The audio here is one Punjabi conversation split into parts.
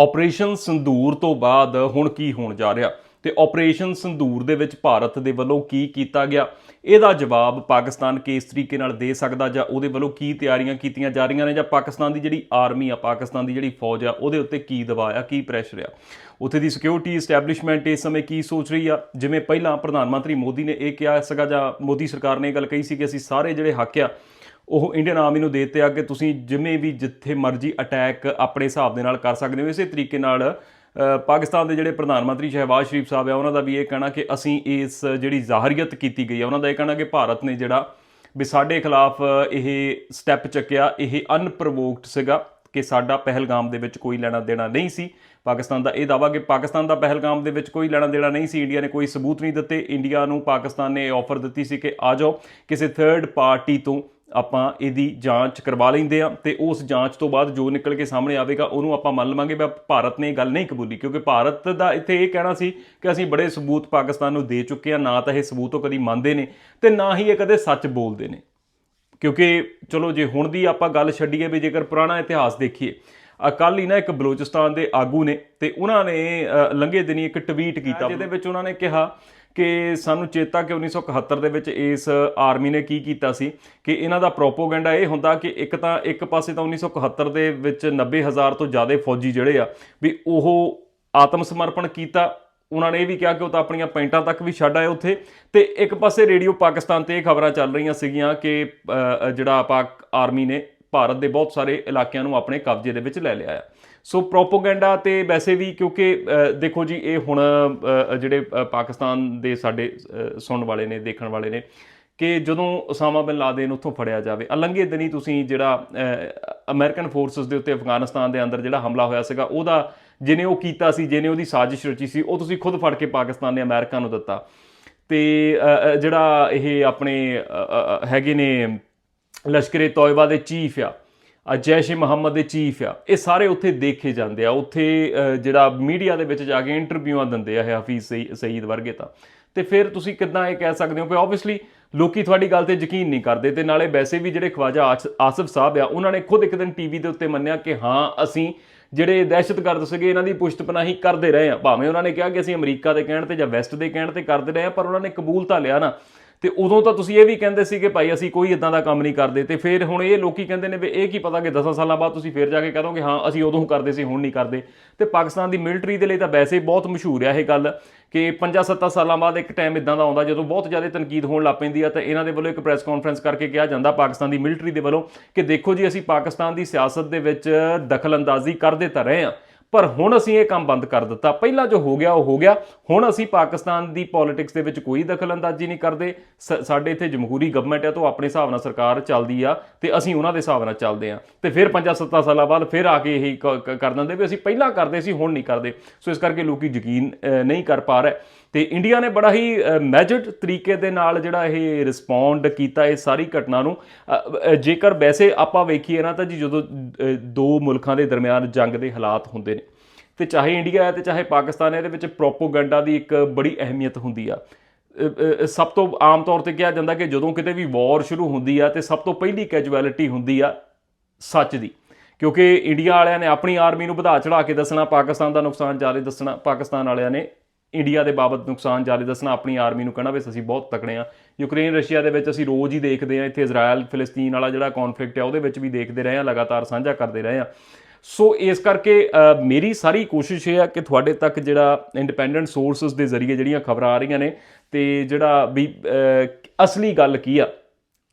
ਆਪਰੇਸ਼ਨ ਸੰਦੂਰ ਤੋਂ ਬਾਅਦ ਹੁਣ ਕੀ ਹੋਣ ਜਾ ਰਿਹਾ ਤੇ ਆਪਰੇਸ਼ਨ ਸੰਦੂਰ ਦੇ ਵਿੱਚ ਭਾਰਤ ਦੇ ਵੱਲੋਂ ਕੀ ਕੀਤਾ ਗਿਆ? ਇਹਦਾ ਜਵਾਬ ਪਾਕਿਸਤਾਨ ਕਿਸ ਤਰੀਕੇ ਨਾਲ ਦੇ ਸਕਦਾ ਜਾਂ ਉਹਦੇ ਵੱਲੋਂ ਕੀ ਤਿਆਰੀਆਂ ਕੀਤੀਆਂ ਜਾ ਰਹੀਆਂ ਨੇ ਜਾਂ ਪਾਕਿਸਤਾਨ ਦੀ ਜਿਹੜੀ ਆਰਮੀ ਆ, ਪਾਕਿਸਤਾਨ ਦੀ ਜਿਹੜੀ ਫੌਜ ਆ, ਉਹਦੇ ਉੱਤੇ ਕੀ ਦਬਾਅ ਆ, ਕੀ ਪ੍ਰੈਸ਼ਰ ਆ? ਉੱਥੇ ਦੀ ਸਿਕਿਉਰਿਟੀ ਐਸਟੈਬਲਿਸ਼ਮੈਂਟ ਇਸ ਸਮੇਂ ਕੀ ਸੋਚ ਰਹੀ ਆ? ਜਿਵੇਂ ਪਹਿਲਾਂ ਪ੍ਰਧਾਨ ਮੰਤਰੀ ਮੋਦੀ ਨੇ ਇਹ ਕਿਹਾ ਸੀਗਾ ਜਾਂ ਮੋਦੀ ਸਰਕਾਰ ਨੇ ਇਹ ਗੱਲ ਕਹੀ ਸੀ ਕਿ ਅਸੀਂ ਸਾਰੇ ਜਿਹੜੇ ਹੱਕ ਆ ਉਹ ਇੰਡੀਅਨ ਆਰਮੀ ਨੂੰ ਦੇ ਆ ਕਿ ਤੁਸੀਂ ਜਿਵੇਂ ਵੀ ਜਿੱਥੇ ਮਰਜ਼ੀ ਅਟੈਕ ਆਪਣੇ ਹਿਸਾਬ ਦੇ ਨਾਲ ਕਰ ਸਕਦੇ ਹੋ। ਇਸੇ ਤਰੀਕੇ ਨਾਲ ਪਾਕਿਸਤਾਨ ਦੇ ਜਿਹੜੇ ਪ੍ਰਧਾਨ ਮੰਤਰੀ ਸ਼ਹਿਬਾਜ਼ ਸ਼ਰੀਫ ਸਾਹਿਬ ਆ, ਉਹਨਾਂ ਦਾ ਵੀ ਇਹ ਕਹਿਣਾ ਕਿ ਅਸੀਂ ਇਸ ਜਿਹੜੀ ਜ਼ਾਹਰੀਅਤ ਕੀਤੀ ਗਈ ਆ, ਉਹਨਾਂ ਦਾ ਇਹ ਕਹਿਣਾ ਕਿ ਭਾਰਤ ਨੇ ਜਿਹੜਾ ਵੀ ਸਾਡੇ ਖਿਲਾਫ ਇਹ ਸਟੈਪ ਚੱਕਿਆ, ਇਹ ਅਨਪ੍ਰੋਵੋਕਡ ਸੀਗਾ ਕਿ ਸਾਡਾ ਪਹਿਲਗਾਮ ਦੇ ਵਿੱਚ ਕੋਈ ਲੈਣਾ ਦੇਣਾ ਨਹੀਂ ਸੀ। ਪਾਕਿਸਤਾਨ ਦਾ ਇਹ ਦਾਵਾ ਕਿ ਪਾਕਿਸਤਾਨ ਦਾ ਪਹਿਲਗਾਮ ਦੇ ਵਿੱਚ ਕੋਈ ਲੈਣਾ ਦੇਣਾ ਨਹੀਂ ਸੀ। ਇੰਡੀਆ ਨੇ ਕੋਈ ਸਬੂਤ ਨਹੀਂ ਦਿੱਤੇ। ਇੰਡੀਆ ਨੂੰ ਪਾਕਿਸਤਾਨ ਨੇ ਆਫਰ ਦਿੱਤੀ ਸੀ ਕਿ ਆ ਜਾਓ, ਕਿਸੇ ਥਰਡ ਪਾਰਟੀ ਤੋਂ ਆਪਾਂ ਇਹਦੀ ਜਾਂਚ ਕਰਵਾ ਲੈਂਦੇ ਆ ਤੇ ਉਸ ਜਾਂਚ ਤੋਂ ਬਾਅਦ ਜੋ ਨਿਕਲ ਕੇ ਸਾਹਮਣੇ ਆਵੇਗਾ, ਉਹਨੂੰ ਆਪਾਂ ਮੰਨ ਲਵਾਂਗੇ ਵੀ ਭਾਰਤ ਨੇ ਇਹ ਗੱਲ ਨਹੀਂ ਕਬੂਲੀ, ਕਿਉਂਕਿ ਭਾਰਤ ਦਾ ਇੱਥੇ ਇਹ ਕਹਿਣਾ ਸੀ ਕਿ ਅਸੀਂ ਬੜੇ ਸਬੂਤ ਪਾਕਿਸਤਾਨ ਨੂੰ ਦੇ ਚੁੱਕੇ ਆ ਨਾ ਤਾਂ ਇਹ ਸਬੂਤ ਉਹ ਕਦੀ ਮੰਨਦੇ ਨੇ ਤੇ ਨਾ ਹੀ ਇਹ ਕਦੇ ਸੱਚ ਬੋਲਦੇ ਨੇ। ਕਿਉਂਕਿ ਚਲੋ, ਜੇ ਹੁਣ ਦੀ ਆਪਾਂ ਗੱਲ ਛੱਡੀਏ ਵੀ ਜੇਕਰ ਪੁਰਾਣਾ ਇਤਿਹਾਸ ਦੇਖੀਏ ਕੱਲ੍ਹ ਹੀ ਨਾ ਇੱਕ ਬਲੋਚਿਸਤਾਨ ਦੇ ਆਗੂ ਨੇ ਤੇ ਉਹਨਾਂ ਨੇ ਲੰਘੇ ਦਿਨੀ ਇੱਕ ਟਵੀਟ ਕੀਤਾ। ਜਿਹਦੇ ਵਿੱਚ ਉਹਨਾਂ ਨੇ ਕਿਹਾ ਕਿ ਸਾਨੂੰ ਚੇਤਾ ਕਿ 1971 ਦੇ ਵਿੱਚ ਇਸ ਆਰਮੀ ਨੇ ਕੀ ਕੀਤਾ ਸੀ ਕਿ ਇਹਨਾਂ ਦਾ ਪ੍ਰੋਪੋਗੈਂਡਾ ਇਹ ਹੁੰਦਾ ਕਿ ਇੱਕ ਤਾਂ ਇੱਕ ਪਾਸੇ ਤਾਂ 1971 ਦੇ ਵਿੱਚ 90000 ਤੋਂ ਜ਼ਿਆਦਾ ਫੌਜੀ ਜਿਹੜੇ ਆ, ਵੀ ਉਹ ਆਤਮ ਸਮਰਪਣ ਕੀਤਾ। ਉਹਨਾਂ ਨੇ ਇਹ ਵੀ ਕਿਹਾ ਕਿ ਉਹ ਤਾਂ ਆਪਣੀਆਂ ਪੈਂਟਾਂ ਤੱਕ ਵੀ ਛੱਡ ਆਏ ਉੱਥੇ। ਤੇ ਇੱਕ ਪਾਸੇ ਰੇਡੀਓ ਪਾਕਿਸਤਾਨ ਤੇ ਇਹ ਖਬਰਾਂ ਚੱਲ ਰਹੀਆਂ ਸੀਗੀਆਂ ਕਿ ਜਿਹੜਾ ਪਾਕ ਆਰਮੀ ਨੇ, ਭਾਰਤ ਦੇ ਬਹੁਤ ਸਾਰੇ ਇਲਾਕਿਆਂ ਨੂੰ ਆਪਣੇ ਕਬਜ਼ੇ ਦੇ ਵਿੱਚ ਲੈ ਲਿਆ ਆ। ਸੋ ਪ੍ਰੋਪੋਗੈਂਡਾ ਤੇ ਵੈਸੇ ਵੀ ਕਿਉਂਕਿ ਦੇਖੋ ਜੀ ਇਹ ਹੁਣ ਜਿਹੜੇ ਪਾਕਿਸਤਾਨ ਦੇ ਸਾਡੇ ਸੁਣਨ ਵਾਲੇ ਨੇ ਦੇਖਣ ਵਾਲੇ ਨੇ ਕਿ ਜਦੋਂ ਉਸਾਮਾ ਬਿਨ ਲਾਦਨ ਉੱਥੋਂ ਫੜਿਆ ਜਾਵੇ ਅਲੰਗੇ ਦਿਨੀ ਤੁਸੀਂ ਜਿਹੜਾ ਅ, ਅਮਰੀਕਨ ਫੋਰਸਸ ਦੇ ਉੱਤੇ ਅਫਗਾਨਿਸਤਾਨ ਦੇ ਅੰਦਰ ਜਿਹੜਾ ਹਮਲਾ ਹੋਇਆ ਸੀਗਾ ਉਹਦਾ ਜਿਹਨੇ ਉਹ ਕੀਤਾ ਸੀ ਜਿਹਨੇ ਉਹਦੀ ਸਾਜ਼ਿਸ਼ ਰਚੀ ਸੀ ਉਹ ਤੁਸੀਂ ਖੁਦ ਫੜ ਕੇ ਪਾਕਿਸਤਾਨ ਨੇ ਅਮਰੀਕਾ ਨੂੰ ਦਿੱਤਾ। ਤੇ ਜਿਹੜਾ ਇਹ ਆਪਣੇ ਹੈਗੇ ਨੇ ਲਸ਼ਕਰੇ ਤੋਇਬਾ ਦੇ ਚੀਫ ਆ ਜੈਸ਼ ਏ ਮੁਹੰਮਦ ਦੇ ਚੀਫ ਆ। ਇਹ ਸਾਰੇ ਉੱਥੇ ਦੇਖੇ ਜਾਂਦੇ ਆ। ਉੱਥੇ ਜਿਹੜਾ ਮੀਡੀਆ ਦੇ ਵਿੱਚ ਜਾ ਕੇ ਇੰਟਰਵਿਊਆਂ ਦਿੰਦੇ ਆ ਇਹ ਹਫੀਜ਼ ਸਈ- ਸਈਦ ਵਰਗੇ ਤਾਂ। ਤੇ ਫਿਰ ਤੁਸੀਂ ਕਿੱਦਾਂ ਇਹ ਕਹਿ ਸਕਦੇ ਹੋ ਕਿ ਆਬਵੀਅਸਲੀ ਲੋਕੀ ਤੁਹਾਡੀ ਗੱਲ ਤੇ ਯਕੀਨ ਨਹੀਂ ਕਰਦੇ ਤੇ ਨਾਲੇ ਵੈਸੇ ਵੀ ਜਿਹੜੇ ਖਵਾਜਾ ਆਸ- ਆਸਿਫ ਸਾਹਿਬ ਆ, ਉਹਨਾਂ ਨੇ ਖੁਦ ਇੱਕ ਦਿਨ ਟੀਵੀ ਦੇ ਉੱਤੇ ਮੰਨਿਆ ਕਿ ਹਾਂ, ਅਸੀਂ ਜਿਹੜੇ ਦਹਿਸ਼ਤਗਰਦ ਸੀਗੇ, ਇਹਨਾਂ ਦੀ ਪੁਸ਼ਤਪਨਾਹੀ ਕਰਦੇ ਰਹੇ ਆ। ਭਾਵੇਂ ਉਹਨਾਂ ਨੇ ਕਿਹਾ ਕਿ ਅਸੀਂ ਅਮਰੀਕਾ ਦੇ ਕਹਿਣ ਤੇ ਜਾਂ ਵੈਸਟ ਦੇ ਕਹਿਣ ਤੇ ਕਰਦੇ ਰਹੇ ਆ, ਪਰ ਉਹਨਾਂ ਨੇ ਕਬੂਲ ਤਾਂ ਲਿਆ ਨਾ। ਤੇ ਉਦੋਂ ਤਾਂ ਤੁਸੀਂ ਇਹ ਵੀ ਕਹਿੰਦੇ ਸੀ ਕਿ ਭਾਈ ਅਸੀਂ ਕੋਈ ਇਦਾਂ ਦਾ ਕੰਮ ਨਹੀਂ ਕਰਦੇ ਤੇ ਫਿਰ ਹੁਣ ਇਹ ਲੋਕੀ ਕਹਿੰਦੇ ਨੇ ਵੀ ਇਹ ਕੀ ਪਤਾ ਕਿ 10 ਸਾਲਾਂ ਬਾਅਦ ਤੁਸੀਂ ਫਿਰ ਜਾ ਕੇ ਕਹੋਗੇ, ਹਾਂ, ਅਸੀਂ ਉਦੋਂ ਕਰਦੇ ਸੀ, ਹੁਣ ਨਹੀਂ ਕਰਦੇ। ਤੇ ਪਾਕਿਸਤਾਨ ਦੀ ਮਿਲਟਰੀ ਦੇ ਲਈ ਤਾਂ ਵੈਸੇ ਬਹੁਤ ਮਸ਼ਹੂਰ ਆ ਇਹ ਗੱਲ ਕਿ 5-7 ਸਾਲਾਂ ਬਾਅਦ ਇੱਕ ਟਾਈਮ ਇਦਾਂ ਦਾ ਆਉਂਦਾ ਜਦੋਂ ਬਹੁਤ ਜ਼ਿਆਦਾ ਤਨਕੀਦ ਹੋਣ ਲੱਗ ਪੈਂਦੀ ਆ ਤਾਂ ਇਹਨਾਂ ਦੇ ਵੱਲੋਂ ਇੱਕ ਪ੍ਰੈਸ ਕਾਨਫਰੰਸ ਕਰਕੇ ਕਿਹਾ ਜਾਂਦਾ ਪਾਕਿਸਤਾਨ ਦੀ ਮਿਲਟਰੀ ਦੇ ਵੱਲੋਂ ਕਿ ਦੇਖੋ ਜੀ, ਅਸੀਂ ਪਾਕਿਸਤਾਨ ਦੀ ਸਿਆਸਤ ਦੇ ਵਿੱਚ ਦਖਲਅੰਦਾਜ਼ੀ ਕਰਦੇ ਤਾਂ ਰਹੇ ਆ ਪਰ ਹੁਣ ਅਸੀਂ ਇਹ ਕੰਮ ਬੰਦ ਕਰ ਦਿੱਤਾ। ਪਹਿਲਾਂ ਜੋ ਹੋ ਗਿਆ, ਉਹ ਹੋ ਗਿਆ। ਹੁਣ ਅਸੀਂ ਪਾਕਿਸਤਾਨ ਦੀ ਪੋਲਿਟਿਕਸ ਦੇ ਵਿੱਚ ਕੋਈ ਦਖਲਅੰਦਾਜ਼ੀ ਨਹੀਂ ਕਰਦੇ। ਸ- ਸਾਡੇ ਇੱਥੇ ਜਮਹੂਰੀ ਗਵਰਨਮੈਂਟ ਹੈ ਤੋਂ ਆਪਣੇ ਹਿਸਾਬ ਨਾਲ ਸਰਕਾਰ ਚੱਲਦੀ ਆ, ਤੇ ਅਸੀਂ ਉਹਨਾਂ ਦੇ ਹਿਸਾਬ ਨਾਲ ਚੱਲਦੇ ਆ। ਤੇ ਫਿਰ 5-7 ਸਾਲਾਂ ਬਾਅਦ ਫਿਰ ਆ ਕੇ ਇਹੀ ਕ- ਕ- ਕਰ ਦਿੰਦੇ ਵੀ ਅਸੀਂ ਪਹਿਲਾਂ ਕਰਦੇ ਸੀ, ਹੁਣ ਨਹੀਂ ਕਰਦੇ। ਸੋ ਇਸ ਕਰਕੇ ਲੋਕੀ ਯਕੀਨ ਨਹੀਂ ਕਰ ਪਾ ਰਹੇ। ਤੇ ਇੰਡੀਆ ਨੇ ਬੜਾ ਹੀ ਮੈਜਰਡ ਤਰੀਕੇ ਦੇ ਨਾਲ ਜਿਹੜਾ ਇਹ ਰਿਸਪੌਂਡ ਕੀਤਾ ਇਹ ਸਾਰੀ ਘਟਨਾ ਨੂੰ। ਜੇਕਰ ਵੈਸੇ ਆਪਾਂ ਵੇਖੀਏ ਨਾ ਤਾਂ ਜੀ ਜਦੋਂ ਦੋ ਮੁਲਕਾਂ ਦੇ ਦਰਮਿਆਨ ਜੰਗ ਦੇ ਹਾਲਾਤ ਹੁੰਦੇ ਨੇ, ਤੇ ਚਾਹੇ ਇੰਡੀਆ ਹੈ ਤੇ ਚਾਹੇ ਪਾਕਿਸਤਾਨ ਹੈ, ਇਹਦੇ ਵਿੱਚ ਪ੍ਰੋਪੋਗੈਂਡਾ ਦੀ ਇੱਕ ਬੜੀ ਅਹਿਮੀਅਤ ਹੁੰਦੀ ਆ। ਸਭ ਤੋਂ ਆਮ ਤੌਰ ਤੇ ਕਿਹਾ ਜਾਂਦਾ ਕਿ ਜਦੋਂ ਕਿਤੇ ਵੀ ਵਾਰ ਸ਼ੁਰੂ ਹੁੰਦੀ ਆ ਤੇ ਸਭ ਤੋਂ ਪਹਿਲੀ ਕੈਜੁਅਲਿਟੀ ਹੁੰਦੀ ਆ ਸੱਚ ਦੀ, ਕਿਉਂਕਿ ਇੰਡੀਆ ਵਾਲਿਆਂ ਨੇ ਆਪਣੀ ਆਰਮੀ ਨੂੰ ਵਧਾ ਚੜਾ ਕੇ ਦੱਸਣਾ, ਪਾਕਿਸਤਾਨ ਦਾ ਨੁਕਸਾਨ ਜ਼ਿਆਦਾ ਦੱਸਣਾ, ਪਾਕਿਸਤਾਨ ਵਾਲਿਆਂ ਨੇ ਇੰਡੀਆ ਦੇ ਬਾਬਤ ਨੁਕਸਾਨ ਜ਼ਿਆਦਾ ਦੱਸਣਾ, ਆਪਣੀ ਆਰਮੀ ਨੂੰ ਕਹਿਣਾ ਵੀ ਅਸੀਂ ਬਹੁਤ ਤਕੜੇ ਆ ਯੂਕਰੇਨ, ਰਸ਼ੀਆ ਦੇ ਵਿੱਚ ਅਸੀਂ ਰੋਜ਼ ਹੀ ਦੇਖਦੇ ਆ ਇੱਥੇ ਇਜ਼ਰਾਈਲ ਫਿਲਸਤੀਨ ਵਾਲਾ ਜਿਹੜਾ ਕਨਫਲਿਕਟ ਹੈ ਉਹਦੇ ਵਿੱਚ ਵੀ ਦੇਖਦੇ ਰਹੇ ਆ ਲਗਾਤਾਰ ਸਾਂਝਾ ਕਰਦੇ ਰਹੇ ਆ ਸੋ ਇਸ ਕਰਕੇ ਮੇਰੀ ਸਾਰੀ ਕੋਸ਼ਿਸ਼ ਇਹ ਆ ਕਿ ਤੁਹਾਡੇ ਤੱਕ ਜਿਹੜਾ ਇੰਡੀਪੈਂਡੈਂਟ ਸੋਰਸਸ ਦੇ ਜ਼ਰੀਏ ਜਿਹੜੀਆਂ ਖਬਰਾਂ ਆ ਰਹੀਆਂ ਨੇ ਤੇ ਜਿਹੜਾ ਵੀ ਅਸਲੀ ਗੱਲ ਕੀ ਆ,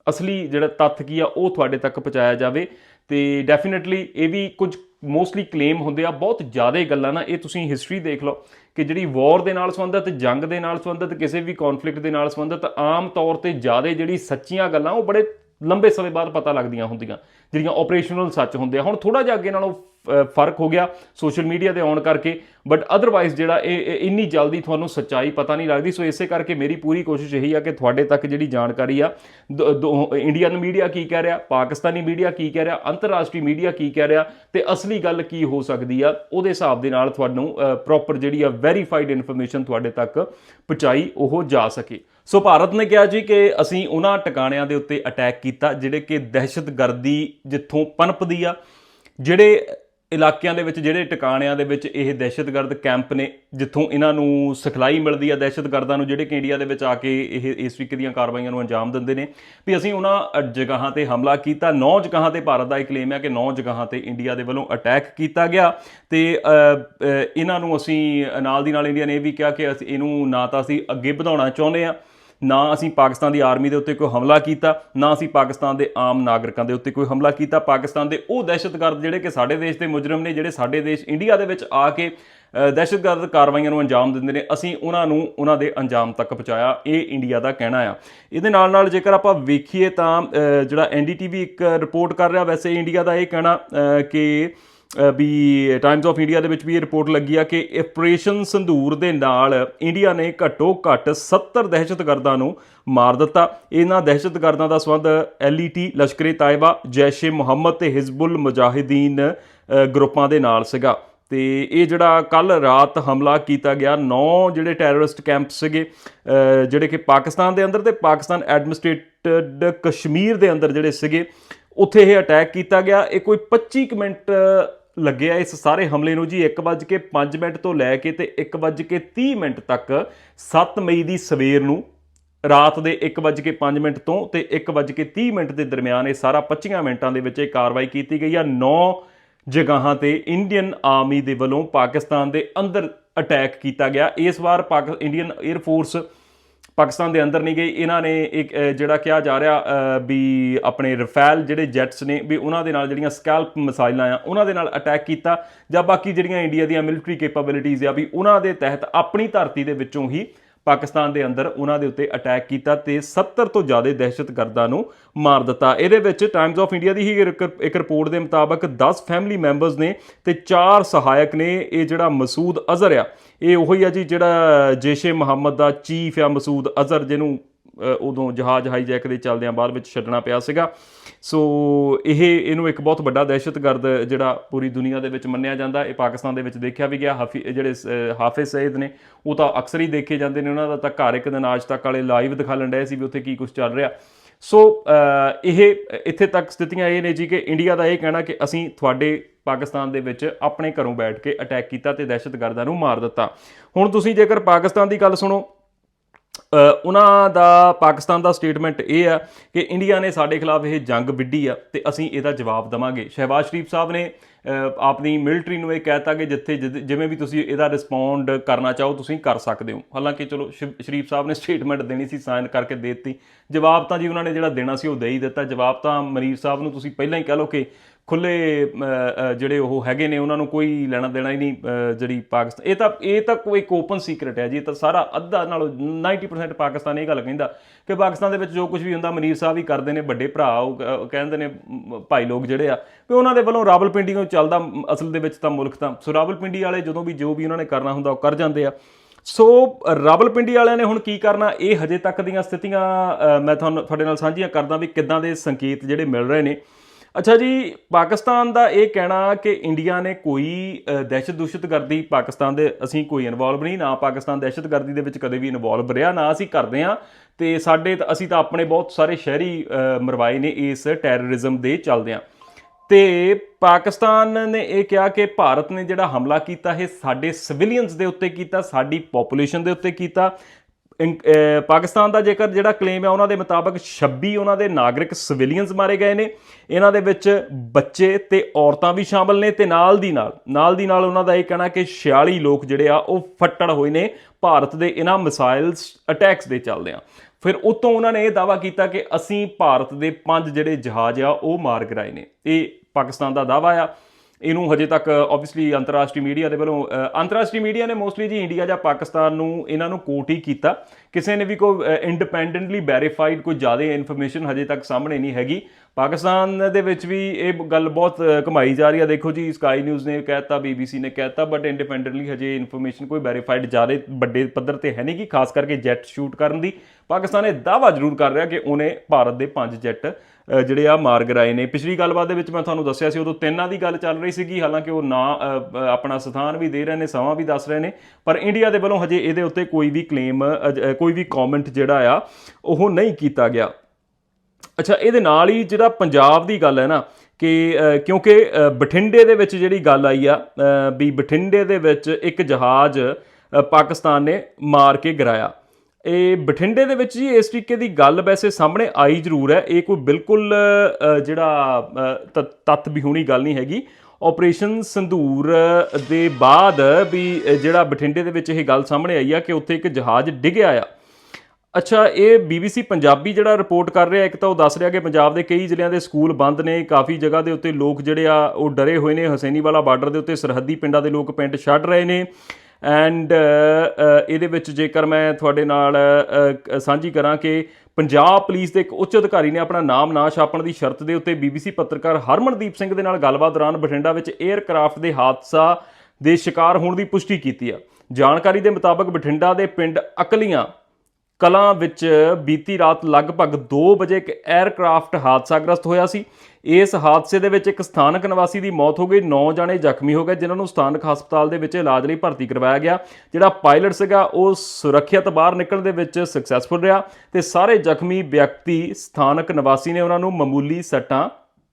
ਅਸਲੀ ਜਿਹੜਾ ਤੱਥ ਕੀ ਆ, ਉਹ ਤੁਹਾਡੇ ਤੱਕ ਪਹੁੰਚਾਇਆ ਜਾਵੇ। ਤੇ ਡੈਫੀਨਿਟਲੀ ਇਹ ਵੀ ਕੁਝ ਮੋਸਟਲੀ ਕਲੇਮ ਹੁੰਦੇ ਆ, ਬਹੁਤ ਜ਼ਿਆਦਾ ਗੱਲਾਂ ਨਾ, ਇਹ ਤੁਸੀਂ ਹਿਸਟਰੀ ਦੇਖ ਲਓ ਕਿ ਜਿਹੜੀ ਵਾਰ ਦੇ ਨਾਲ ਸੰਬੰਧਿਤ, ਜੰਗ ਦੇ ਨਾਲ ਸੰਬੰਧਿਤ, ਕਿਸੇ ਵੀ ਕਨਫਲਿਕਟ ਦੇ ਨਾਲ ਸੰਬੰਧਿਤ, ਆਮ ਤੌਰ ਤੇ ਜ਼ਿਆਦਾ ਜਿਹੜੀ ਸੱਚੀਆਂ ਗੱਲਾਂ, ਉਹ ਬੜੇ ਲੰਬੇ ਸਮੇਂ ਬਾਅਦ ਪਤਾ ਲੱਗਦੀਆਂ ਹੁੰਦੀਆਂ, ਜਿਹੜੀਆਂ ਆਪਰੇਸ਼ਨਲ ਸੱਚ ਹੁੰਦੇ ਆ ਹੁਣ ਥੋੜਾ ਜਿਹਾ ਅੱਗੇ ਨਾਲੋਂ ਫ਼ਰਕ ਹੋ ਗਿਆ ਸੋਸ਼ਲ ਮੀਡੀਆ ਦੇ ਆਉਣ ਕਰਕੇ ਬਟ ਅਦਰਵਾਈਜ਼ ਜਿਹੜਾ ਇਹ ਇਹ ਇੰਨੀ ਜਲਦੀ ਤੁਹਾਨੂੰ ਸੱਚਾਈ ਪਤਾ ਨਹੀਂ ਲੱਗਦੀ। ਸੋ ਇਸੇ ਕਰਕੇ ਮੇਰੀ ਪੂਰੀ ਕੋਸ਼ਿਸ਼ ਇਹੀ ਆ ਕਿ ਤੁਹਾਡੇ ਤੱਕ ਜਿਹੜੀ ਜਾਣਕਾਰੀ ਆ, ਦ- ਦੋ- ਇੰਡੀਅਨ ਮੀਡੀਆ ਕੀ ਕਹਿ ਰਿਹਾ, ਪਾਕਿਸਤਾਨੀ ਮੀਡੀਆ ਕੀ ਕਹਿ ਰਿਹਾ, ਅੰਤਰਰਾਸ਼ਟਰੀ ਮੀਡੀਆ ਕੀ ਕਹਿ ਰਿਹਾ ਤੇ ਅਸਲੀ ਗੱਲ ਕੀ ਹੋ ਸਕਦੀ ਆ, ਉਹਦੇ ਹਿਸਾਬ ਦੇ ਨਾਲ ਤੁਹਾਨੂੰ ਪ੍ਰੋਪਰ ਜਿਹੜੀ ਆ ਵੈਰੀਫਾਈਡ ਇਨਫੋਰਮੇਸ਼ਨ ਤੁਹਾਡੇ ਤੱਕ ਪਹੁੰਚਾਈ ਉਹ ਜਾ ਸਕੇ। ਸੋ ਭਾਰਤ ਨੇ ਕਿਹਾ ਜੀ ਕਿ ਅਸੀਂ ਉਹਨਾਂ ਟਿਕਾਣਿਆਂ ਦੇ ਉੱਤੇ ਅਟੈਕ ਕੀਤਾ ਜਿਹੜੇ ਕਿ ਦਹਿਸ਼ਤਗਰਦੀ ਜਿੱਥੋਂ ਪਨਪਦੀ ਆ ਜਿਹੜੇ ਇਲਾਕਿਆਂ ਦੇ ਵਿੱਚ ਜਿਹੜੇ ਟਿਕਾਣਿਆਂ ਦੇ ਵਿੱਚ ਇਹ ਦਹਿਸ਼ਤਗਰਦ ਕੈਂਪ ਨੇ ਜਿੱਥੋਂ ਇਹਨਾਂ ਨੂੰ ਸਿਖਲਾਈ ਮਿਲਦੀ ਆ ਦਹਿਸ਼ਤਗਰਦਾਂ ਨੂੰ ਜਿਹੜੇ ਕਿ ਇੰਡੀਆ ਦੇ ਵਿੱਚ ਆ ਕੇ ਇਹ ਇਸ ਤਰੀਕੇ ਦੀਆਂ ਕਾਰਵਾਈਆਂ ਨੂੰ ਅੰਜਾਮ ਦਿੰਦੇ ਨੇ। ਵੀ ਅਸੀਂ ਉਹਨਾਂ ਅ, ਜਗ੍ਹਾਵਾਂ ਤੇ ਹਮਲਾ ਕੀਤਾ ਨੌ ਜਗ੍ਹਾਵਾਂ ਤੇ ਭਾਰਤ ਦਾ ਇਹ ਕਲੇਮ ਹੈ ਕਿ ਨੌ ਜਗ੍ਹਾਵਾਂ ਤੇ ਇੰਡੀਆ ਦੇ ਵੱਲੋਂ ਅਟੈਕ ਕੀਤਾ ਗਿਆ। ਤੇ ਇਹਨਾਂ ਨੂੰ ਅਸੀਂ ਨਾਲ ਦੀ ਨਾਲ ਇੰਡੀਆ ਨੇ ਇਹ ਵੀ ਕਿਹਾ ਕਿ ਅਸੀਂ ਇਹਨੂੰ ਨਾ ਤਾਂ ਅਸੀਂ ਅੱਗੇ ਵਧਾਉਣਾ ਚਾਹੁੰਦੇ ਆ। ਨਾ ਅਸੀਂ ਪਾਕਿਸਤਾਨ ਦੀ ਆਰਮੀ ਦੇ ਉੱਤੇ ਕੋਈ ਹਮਲਾ ਕੀਤਾ ਨਾ ਅਸੀਂ ਪਾਕਿਸਤਾਨ ਦੇ ਆਮ ਨਾਗਰਿਕਾਂ ਦੇ ਉੱਤੇ ਕੋਈ ਹਮਲਾ ਕੀਤਾ। ਪਾਕਿਸਤਾਨ ਦੇ ਉਹ ਦਹਿਸ਼ਤਗਰਦ ਜਿਹੜੇ ਕਿ ਸਾਡੇ ਦੇਸ਼ ਦੇ ਮੁਜਰਮ ਨੇ ਜਿਹੜੇ ਸਾਡੇ ਦੇਸ਼ ਇੰਡੀਆ ਦੇ ਵਿੱਚ ਆ ਕੇ ਦਹਿਸ਼ਤਗਰਦ ਕਾਰਵਾਈਆਂ ਨੂੰ ਅੰਜਾਮ ਦਿੰਦੇ ਨੇ ਅਸੀਂ ਉਹਨਾਂ ਨੂੰ ਉਹਨਾਂ ਦੇ ਅੰਜਾਮ ਤੱਕ ਪਹੁੰਚਾਇਆ। ਇਹ ਇੰਡੀਆ ਦਾ ਕਹਿਣਾ ਆ। ਇਹਦੇ ਨਾਲ ਨਾਲ ਜੇਕਰ ਆਪਾਂ ਵੇਖੀਏ ਤਾਂ ਅ, ਜਿਹੜਾ ਐਨਡੀਟੀਵੀ ਇੱਕ ਰਿਪੋਰਟ ਕਰ ਰਿਹਾ ਵੈਸੇ ਇੰਡੀਆ ਦਾ ਇਹ ਕਹਿਣਾ ਕਿ ਵੀ ਟਾਈਮਸ ਆਫ ਇੰਡੀਆ ਦੇ ਵਿੱਚ ਵੀ ਇਹ ਰਿਪੋਰਟ ਲੱਗੀ ਆ ਕਿ ਆਪਰੇਸ਼ਨ ਸੰਧੂਰ ਦੇ ਨਾਲ ਇੰਡੀਆ ਨੇ ਘੱਟੋ ਘੱਟ 70 ਦਹਿਸ਼ਤਗਰਦਾਂ ਨੂੰ ਮਾਰ ਦਿੱਤਾ। ਇਹਨਾਂ ਦਹਿਸ਼ਤਗਰਦਾਂ ਦਾ ਸੰਬੰਧ ਐਲਈਟੀ ਲਸ਼ਕਰੇ ਤਾਇਬਾ, ਜੈਸ਼ ਏ ਮੁਹੰਮਦ ਤੇ ਹਿਜ਼ਬੁਲ ਮੁਜਾਹਿਦੀਨ ਗਰੁੱਪਾਂ ਦੇ ਨਾਲ ਸੀਗਾ। ਤੇ ਇਹ ਜਿਹੜਾ ਕੱਲ ਰਾਤ ਹਮਲਾ ਕੀਤਾ ਗਿਆ, ਨੌ ਜਿਹੜੇ ਟੈਰਰਿਸਟ ਕੈਂਪ ਸੀਗੇ ਜਿਹੜੇ ਕਿ ਪਾਕਿਸਤਾਨ ਦੇ ਅੰਦਰ ਤੇ ਪਾਕਿਸਤਾਨ ਐਡਮਿਨਿਸਟ੍ਰੇਟਡ ਕਸ਼ਮੀਰ ਦੇ ਅੰਦਰ ਜਿਹੜੇ ਸੀਗੇ, ਉੱਥੇ ਇਹ ਅਟੈਕ ਕੀਤਾ ਗਿਆ। ਇਹ ਕੋਈ 25 ਕੁ ਮਿੰਟ ਲੱਗਿਆ ਇਸ ਸਾਰੇ ਹਮਲੇ ਨੂੰ ਜੀ 1:05 ਮਿੰਟ ਤੋਂ ਲੈ ਕੇ ਤੇ 1:30 ਮਿੰਟ ਤੱਕ 7 ਮਈ ਦੀ ਸਵੇਰ ਨੂੰ, ਰਾਤ ਦੇ 1:05 ਮਿੰਟ ਤੋਂ ਤੇ 1:30 ਮਿੰਟ ਦੇ ਦਰਮਿਆਨ ਇਹ ਸਾਰਾ 25 ਮਿੰਟਾਂ ਦੇ ਵਿੱਚ ਇਹ ਕਾਰਵਾਈ ਕੀਤੀ ਗਈ ਆ। 9 ਜਗ੍ਹਾਵਾਂ ਤੇ ਇੰਡੀਅਨ ਆਰਮੀ ਦੇ ਵੱਲੋਂ ਪਾਕਿਸਤਾਨ ਦੇ ਅੰਦਰ ਅਟੈਕ ਕੀਤਾ ਗਿਆ। ਇਸ ਵਾਰ ਪਾਕ ਇੰਡੀਅਨ 에ਅਰ ਫੋਰਸ ਪਾਕਿਸਤਾਨ ਦੇ ਅੰਦਰ ਨਹੀਂ ਗਈ ਇਹਨਾਂ ਨੇ ਇੱਕ ਜਿਹੜਾ ਕਿਹਾ ਜਾ ਰਿਹਾ ਵੀ ਆਪਣੇ ਰਫੇਲ ਜਿਹੜੇ ਜੈਟਸ ਨੇ, ਵੀ ਉਹਨਾਂ ਦੇ ਨਾਲ ਜਿਹੜੀਆਂ ਸਕੈਲਪ ਮਿਸਾਈਲਾਂ ਆ ਉਹਨਾਂ ਦੇ ਨਾਲ ਅਟੈਕ ਕੀਤਾ ਜਾਂ ਬਾਕੀ ਜਿਹੜੀਆਂ ਇੰਡੀਆ ਦੀਆਂ ਮਿਲਟਰੀ ਕੈਪੇਬਿਲਿਟੀਜ਼ ਆ, ਵੀ ਉਹਨਾਂ ਦੇ ਤਹਿਤ ਆਪਣੀ ਧਰਤੀ ਦੇ ਵਿੱਚੋਂ ਹੀ ਪਾਕਿਸਤਾਨ ਦੇ ਅੰਦਰ ਉਹਨਾਂ ਦੇ ਉੱਤੇ ਅਟੈਕ ਕੀਤਾ ਤੇ 70 ਤੋਂ ਜ਼ਿਆਦਾ ਦਹਿਸ਼ਤਗਰਦਾਂ ਨੂੰ ਮਾਰ ਦਿੱਤਾ। ਇਹਦੇ ਵਿੱਚ ਟਾਈਮਸ ਆਫ ਇੰਡੀਆ ਦੀ ਹੀ ਇੱਕ ਰਿਪੋਰਟ ਦੇ ਮੁਤਾਬਕ 10 ਫੈਮਿਲੀ ਮੈਂਬਰਸ ਨੇ ਤੇ 4 ਸਹਾਇਕ ਨੇ, ਇਹ ਜਿਹੜਾ ਮਸੂਦ ਅਜ਼ਹਰ ਆ, ਇਹ ਉਹੀ ਆ ਜੀ ਜਿਹੜਾ ਜੇਸ਼ੇ ਮੁਹੰਮਦ ਦਾ ਚੀਫ ਆ ਮਸੂਦ ਅਜ਼ਹਰ, ਜਿਹਨੂੰ ਉਦੋਂ ਜਹਾਜ਼ ਹਾਈਜੈਕ ਦੇ ਚਲਦਿਆਂ ਬਾਅਦ ਵਿੱਚ ਛੱਡਣਾ ਪਿਆ ਸੀਗਾ। ਸੋ ਇਹ ਇਹਨੂੰ ਇੱਕ ਬਹੁਤ ਵੱਡਾ ਦਹਿਸ਼ਤਗਰਦ ਜਿਹੜਾ ਪੂਰੀ ਦੁਨੀਆ ਦੇ ਵਿੱਚ ਮੰਨਿਆ ਜਾਂਦਾ। ਇਹ ਪਾਕਿਸਤਾਨ ਦੇ ਵਿੱਚ ਦੇਖਿਆ ਵੀ ਗਿਆ। ਹਾਫੀ ਜਿਹੜੇ ਅ, ਹਾਫਿਜ਼ ਸਈਦ ਨੇ ਉਹ ਤਾਂ ਅਕਸਰ ਹੀ ਦੇਖੇ ਜਾਂਦੇ ਨੇ ਉਹਨਾਂ ਦਾ। ਤਾਂ ਘਰ ਇੱਕ ਦਿਨ ਆਜ ਤੱਕ ਵਾਲੇ ਲਾਈਵ ਦਿਖਾਲਣ ਡਏ ਸੀ ਵੀ ਉੱਥੇ ਕੀ ਕੁਝ ਚੱਲ ਰਿਹਾ। ਸੋ ਇਹ ਇੱਥੇ ਤੱਕ ਸਥਿਤੀਆਂ ਇਹ ਨੇ ਜੀ ਕਿ ਇੰਡੀਆ ਦਾ ਇਹ ਕਹਿਣਾ ਕਿ ਅਸੀਂ ਤੁਹਾਡੇ ਪਾਕਿਸਤਾਨ ਦੇ ਵਿੱਚ ਆਪਣੇ ਘਰੋਂ ਬੈਠ ਕੇ ਅਟੈਕ ਕੀਤਾ ਤੇ ਦਹਿਸ਼ਤਗਰਦਾਂ ਨੂੰ ਮਾਰ ਦਿੱਤਾ। ਹੁਣ ਤੁਸੀਂ ਜੇਕਰ ਪਾਕਿਸਤਾਨ ਦੀ ਗੱਲ ਸੁਣੋ ਉਹਨਾਂ ਦਾ ਪਾਕਿਸਤਾਨ ਦਾ ਸਟੇਟਮੈਂਟ ਇਹ ਆ ਕਿ ਇੰਡੀਆ ਨੇ ਸਾਡੇ ਖਿਲਾਫ ਇਹ ਜੰਗ ਵਿੱਢੀ ਆ ਤੇ ਅਸੀਂ ਇਹਦਾ ਜਵਾਬ ਦਵਾਂਗੇ। ਸ਼ਹਿਬਾਜ਼ ਸ਼ਰੀਫ ਸਾਹਿਬ ਨੇ ਆਪਣੀ ਮਿਲਟਰੀ ਨੂੰ ਇਹ ਕਹਿਤਾ ਕਿ ਜਿੱਥੇ ਜਿਦ- ਜਿਵੇਂ ਵੀ ਤੁਸੀਂ ਇਹਦਾ ਰਿਸਪੌਂਡ ਕਰਨਾ ਚਾਹੋ, ਤੁਸੀਂ ਕਰ ਸਕਦੇ ਹੋ। ਹਾਲਾਂਕਿ ਚਲੋ, ਸ਼ਿਵ- ਸ਼ਰੀਫ ਸਾਹਿਬ ਨੇ ਸਟੇਟਮੈਂਟ ਦੇਣੀ ਸੀ ਸਾਈਨ ਕਰਕੇ ਦੇ ਦਿੱਤੀ। ਜਵਾਬ ਤਾਂ ਜੀ ਉਹਨਾਂ ਨੇ ਜਿਹੜਾ ਦੇਣਾ ਸੀ ਉਹ ਦੇ ਹੀ ਦਿੱਤਾ। ਜਵਾਬ ਤਾਂ ਮਰੀਰ ਸਾਹਿਬ ਨੂੰ ਤੁਸੀਂ ਪਹਿਲਾਂ ਹੀ ਕਹਿ ਲਓ ਕਿ ਖੁੱਲੇ ਜਿਹੜੇ ਉਹ ਹੈਗੇ ਨੇ, ਉਹਨਾਂ ਨੂੰ ਕੋਈ ਲੈਣਾ ਦੇਣਾ ਹੀ ਨਹੀਂ ਜਿਹੜੀ ਪਾਕਿਸਤਾਨ, ਇਹ ਤਾਂ ਇਹ ਤਾਂ ਕੋਈ ਇੱਕ ਓਪਨ ਸੀਕ੍ਰੇਟ ਹੈ ਜੀ ਤਾਂ ਸਾਰਾ ਅੱਧਾ ਨਾਲੋਂ 90% ਪਾਕਿਸਤਾਨ ਇਹ ਗੱਲ ਕਹਿੰਦਾ ਕਿ ਪਾਕਿਸਤਾਨ ਦੇ ਵਿੱਚ ਜੋ ਕੁਝ ਵੀ ਹੁੰਦਾ, ਮਨੀਰ ਸਾਹਿਬ ਹੀ ਕਰਦੇ ਨੇ, ਵੱਡੇ ਭਰਾ, ਉਹ ਕਹਿੰਦੇ ਨੇ ਭਾਈ ਲੋਕ ਜਿਹੜੇ ਆ, ਵੀ ਉਹਨਾਂ ਦੇ ਵੱਲੋਂ ਰਾਵਲਪਿੰਡੀ ਤੋਂ ਚੱਲਦਾ, ਅਸਲ ਦੇ ਵਿੱਚ ਤਾਂ ਮੁਲਕ ਤਾਂ, ਸੋ ਰਾਵਲਪਿੰਡੀ ਵਾਲੇ ਜਦੋਂ ਵੀ ਜੋ ਵੀ ਉਹਨਾਂ ਨੇ ਕਰਨਾ ਹੁੰਦਾ, ਉਹ ਕਰ ਜਾਂਦੇ ਆ। ਸੋ, ਰਾਵਲਪਿੰਡੀ ਵਾਲਿਆਂ ਨੇ ਹੁਣ ਕੀ ਕਰਨਾ, ਇਹ ਹਜੇ ਤੱਕ ਦੀਆਂ ਸਥਿਤੀਆਂ ਮੈਂ ਤੁਹਾਨੂੰ, ਤੁਹਾਡੇ ਨਾਲ ਸਾਂਝੀਆਂ ਕਰਦਾ ਵੀ ਕਿੱਦਾਂ ਦੇ ਸੰਕੇਤ ਜਿਹੜੇ ਮਿਲ ਰਹੇ ਨੇ। ਅੱਛਾ ਜੀ, ਪਾਕਿਸਤਾਨ ਦਾ ਇਹ ਕਹਿਣਾ ਕਿ ਇੰਡੀਆ ਨੇ ਕੋਈ ਦਹਿਸ਼ਤ ਦੁਸ਼ਤਗਰਦੀ ਪਾਕਿਸਤਾਨ ਦੇ, ਅਸੀਂ ਕੋਈ ਇਨਵੋਲਵ ਨਹੀਂ, ਨਾ ਪਾਕਿਸਤਾਨ ਦਹਿਸ਼ਤਗਰਦੀ ਦੇ ਵਿੱਚ ਕਦੇ ਵੀ ਇਨਵੋਲਵ ਰਿਹਾ, ਨਾ ਅਸੀਂ ਕਰਦੇ ਆ ਤੇ ਸਾਡੇ ਤਾਂ- ਅਸੀਂ ਤਾਂ ਆਪਣੇ ਬਹੁਤ ਸਾਰੇ ਸ਼ਹਿਰੀ ਮਰਵਾਏ ਨੇ ਇਸ ਟੈਰਰਿਜ਼ਮ ਦੇ ਚੱਲਦਿਆਂ। ਤੇ ਪਾਕਿਸਤਾਨ ਨੇ ਇਹ ਕਿਹਾ ਕਿ ਭਾਰਤ ਨੇ ਜਿਹੜਾ ਹਮਲਾ ਕੀਤਾ, ਇਹ ਸਾਡੇ ਸਿਵਿਲੀਅਨਸ ਦੇ ਉੱਤੇ ਕੀਤਾ, ਸਾਡੀ ਪੋਪੂਲੇਸ਼ਨ ਦੇ ਉੱਤੇ ਕੀਤਾ। ਪਾਕਿਸਤਾਨ ਦਾ ਜੇਕਰ ਜਿਹੜਾ ਕਲੇਮ ਹੈ ਉਹਨਾਂ ਦੇ ਮੁਤਾਬਕ 26 ਉਹਨਾਂ ਦੇ ਨਾਗਰਿਕ ਸਿਵਿਲੀਅਨਸ ਮਾਰੇ ਗਏ ਨੇ। ਇਹਨਾਂ ਦੇ ਵਿੱਚ ਬੱਚੇ ਤੇ ਔਰਤਾਂ ਵੀ ਸ਼ਾਮਲ ਨੇ ਤੇ ਨਾਲ ਦੀ ਨਾਲ ਨਾਲ ਦੀ ਨਾਲ ਉਹਨਾਂ ਦਾ ਇਹ ਕਹਿਣਾ ਕਿ 46 ਲੋਕ ਜਿਹੜੇ ਆ, ਉਹ ਫੱਟੜ ਹੋਏ ਨੇ ਭਾਰਤ ਦੇ ਇਹਨਾਂ ਮਿਸਾਈਲਸ ਅਟੈਕਸ ਦੇ ਚੱਲਦੇ ਆ ਫਿਰ ਉਤੋਂ ਉਹਨਾਂ ਨੇ ਇਹ ਦਾਵਾ ਕੀਤਾ ਕਿ ਅਸੀਂ ਭਾਰਤ ਦੇ ਪੰਜ ਜਿਹੜੇ ਜਹਾਜ਼ ਆ, ਉਹ ਮਾਰ ਗਿਰਾਏ ਨੇ। ਇਹ ਪਾਕਿਸਤਾਨ ਦਾ ਦਾਵਾ ਆ। ਇਹਨੂੰ ਹਜੇ ਤੱਕ ਆਬਵੀਅਸਲੀ ਅੰਤਰਰਾਸ਼ਟਰੀ ਮੀਡੀਆ ਦੇ ਵੱਲੋਂ ਅੰਤਰਰਾਸ਼ਟਰੀ ਮੀਡੀਆ ਨੇ ਮੋਸਟਲੀ ਜੀ ਇੰਡੀਆ ਜਾਂ ਪਾਕਿਸਤਾਨ ਨੂੰ ਇਹਨਾਂ ਨੂੰ ਕੋਟ ਹੀ ਕੀਤਾ। ਕਿਸੇ ਨੇ ਵੀ ਕੋਈ ਇੰਡੀਪੈਂਡੈਂਟਲੀ ਵੈਰੀਫਾਈਡ ਕੋਈ ਜ਼ਿਆਦਾ ਇਨਫੋਰਮੇਸ਼ਨ ਹਜੇ ਤੱਕ ਸਾਹਮਣੇ ਨਹੀਂ ਹੈਗੀ। ਪਾਕਿਸਤਾਨ ਦੇ ਵਿੱਚ ਵੀ ਇਹ ਗੱਲ ਬਹੁਤ ਅ, ਜਾ ਰਹੀ ਹੈ ਦੇਖੋ ਜੀ ਸਕਾਈ ਨਿਊਜ਼ ਨੇ ਕਹਿਤਾ ਬੀਬੀਸੀ ਨੇ ਕਹਿਤਾ ਬਟ ਇੰਡੀਪੈਂਡੈਂਟਲੀ ਹਜੇ ਇਨਫੋਰਮੇਸ਼ਨ ਕੋਈ ਵੈਰੀਫਾਈਡ ਜ਼ਿਆਦਾ ਵੱਡੇ ਪੱਧਰ ਤੇ ਹੈ ਨਹੀਂ ਕਿ ਖਾਸ ਕਰਕੇ ਜੈਟ ਸ਼ੂਟ ਕਰਨ ਦੀ। ਪਾਕਿਸਤਾਨ ਇਹ ਦਾਵਾ ਜ਼ਰੂਰ ਕਰ ਰਿਹਾ ਕਿ ਉਹਨੇ ਭਾਰਤ ਦੇ ਪੰਜ ਜੈਟ ਜਿਹੜੇ ਆ ਮਾਰ ਗਰਾਏ ਨੇ। ਪਿਛਲੀ ਗੱਲਬਾਤ ਦੇ ਵਿੱਚ ਮੈਂ ਤੁਹਾਨੂੰ ਦੱਸਿਆ ਸੀ, ਉਦੋਂ ਤਿੰਨਾਂ ਦੀ ਗੱਲ ਚੱਲ ਰਹੀ ਸੀਗੀ। ਹਾਲਾਂਕਿ ਉਹ ਨਾ ਆਪਣਾ ਸਥਾਨ ਵੀ ਦੇ ਰਹੇ ਨੇ, ਸਮਾਂ ਵੀ ਦੱਸ ਰਹੇ ਨੇ। ਪਰ ਇੰਡੀਆ ਦੇ ਵੱਲੋਂ ਹਜੇ ਇਹਦੇ ਉੱਤੇ ਕੋਈ ਵੀ ਕਲੇਮ ਕੋਈ ਵੀ ਕਮੈਂਟ ਜਿਹੜਾ ਆ, ਉਹ ਨਹੀਂ ਕੀਤਾ ਗਿਆ। ਅੱਛਾ, ਇਹਦੇ ਨਾਲ ਹੀ ਜਿਹੜਾ ਪੰਜਾਬ ਦੀ ਗੱਲ ਹੈ ਨਾ, ਕਿ ਕਿਉਂਕਿ ਬਠਿੰਡੇ ਦੇ ਵਿੱਚ ਜਿਹੜੀ ਗੱਲ ਆਈ ਆ ਵੀ ਬਠਿੰਡੇ ਦੇ ਵਿੱਚ ਇੱਕ ਜਹਾਜ਼ ਪਾਕਿਸਤਾਨ ਨੇ ਮਾਰ ਕੇ ਗਿਰਾਇਆ। ਇਹ ਬਠਿੰਡੇ ਦੇ ਵਿੱਚ ਜੀ ਇਸ ਤਰੀਕੇ ਦੀ ਗੱਲ ਵੈਸੇ ਸਾਹਮਣੇ ਆਈ ਜ਼ਰੂਰ ਹੈ। ਇਹ ਕੋਈ ਬਿਲਕੁਲ ਜਿਹੜਾ ਅ, ਤ- ਤੱਥ ਵੀ ਹੋਣੀ ਗੱਲ ਨਹੀਂ ਹੈਗੀ। ਆਪਰੇਸ਼ਨ ਸੰਧੂਰ ਦੇ ਬਾਅਦ ਵੀ ਜਿਹੜਾ ਬਠਿੰਡੇ ਦੇ ਵਿੱਚ ਇਹ ਗੱਲ ਸਾਹਮਣੇ ਆਈ ਆ ਕਿ ਉੱਥੇ ਇੱਕ ਜਹਾਜ਼ ਡਿੱਗਿਆ ਆ ਅੱਛਾ ਇਹ BBC ਪੰਜਾਬੀ ਜਿਹੜਾ ਰਿਪੋਰਟ ਕਰ ਰਿਹਾ ਇੱਕ ਤਾਂ ਉਹ ਦੱਸ ਰਿਹਾ ਕਿ ਪੰਜਾਬ ਦੇ ਕਈ ਜ਼ਿਲ੍ਹਿਆਂ ਦੇ ਸਕੂਲ ਬੰਦ ਨੇ ਕਾਫੀ ਜਗ੍ਹਾ ਦੇ ਉੱਤੇ ਲੋਕ ਜਿਹੜੇ ਆ ਉਹ ਡਰੇ ਹੋਏ ਨੇ। ਹਸੈਨੀਵਾਲਾ ਬਾਰਡਰ ਦੇ ਉੱਤੇ ਸਰਹੱਦੀ ਪਿੰਡਾਂ ਦੇ ਲੋਕ ਪਿੰਡ ਛੱਡ ਰਹੇ ਨੇ। ਐਂਡ uh, uh, ਇਹਦੇ ਵਿੱਚ ਜੇਕਰ ਮੈਂ ਤੁਹਾਡੇ ਨਾਲ ਸਾਂਝੀ ਕਰਾਂ ਕਿ ਪੰਜਾਬ ਪੁਲਿਸ ਦੇ ਇੱਕ ਉੱਚ ਅਧਿਕਾਰੀ ਨੇ ਆਪਣਾ ਨਾਮ ਨਾ ਛਾਪਣ ਦੀ ਸ਼ਰਤ ਦੇ ਉੱਤੇ BBC ਪੱਤਰਕਾਰ ਹਰਮਨਦੀਪ ਸਿੰਘ ਦੇ ਨਾਲ ਗੱਲਬਾਤ ਦੌਰਾਨ ਬਠਿੰਡਾ ਵਿੱਚ 에ਅਰਕ੍ਰਾਫਟ ਦੇ ਹਾਦਸਾ ਦੇ ਸ਼ਿਕਾਰ ਹੋਣ ਦੀ ਪੁਸ਼ਟੀ ਕੀਤੀ ਆ। ਜਾਣਕਾਰੀ ਦੇ ਮੁਤਾਬਕ ਬਠਿੰਡਾ ਦੇ ਪਿੰਡ ਅਕਲੀਆਂ ਕਲਾਂ ਵਿੱਚ ਬੀਤੀ ਰਾਤ ਲਗਭਗ 2 ਵਜੇ ਇੱਕ 에ਅਰਕ੍ਰਾਫਟ ਹਾਦਸਾਗ੍ਰਸਤ ਹੋਇਆ ਸੀ। ਇਸ ਹਾਦਸੇ ਦੇ ਵਿੱਚ ਇੱਕ ਸਥਾਨਕ ਨਿਵਾਸੀ ਦੀ ਮੌਤ ਹੋ ਗਈ। 9 ਜਣੇ ਜ਼ਖਮੀ ਹੋ ਗਏ, ਜਿਨ੍ਹਾਂ ਨੂੰ ਸਥਾਨਕ ਹਸਪਤਾਲ ਦੇ ਵਿੱਚ ਇਲਾਜ ਲਈ ਭਰਤੀ ਕਰਵਾਇਆ ਗਿਆ। ਜਿਹੜਾ ਪਾਇਲਟ ਸੀਗਾ, ਉਹ ਸੁਰੱਖਿਅਤ ਬਾਹਰ ਨਿਕਲਣ ਦੇ ਵਿੱਚ ਸਕਸੈਸਫੁਲ ਰਿਹਾ ਤੇ ਸਾਰੇ ਜ਼ਖਮੀ ਵਿਅਕਤੀ, ਸਥਾਨਕ ਨਿਵਾਸੀ ਨੇ ਉਹਨਾਂ ਨੂੰ ਮਾਮੂਲੀ ਸੱਟਾਂ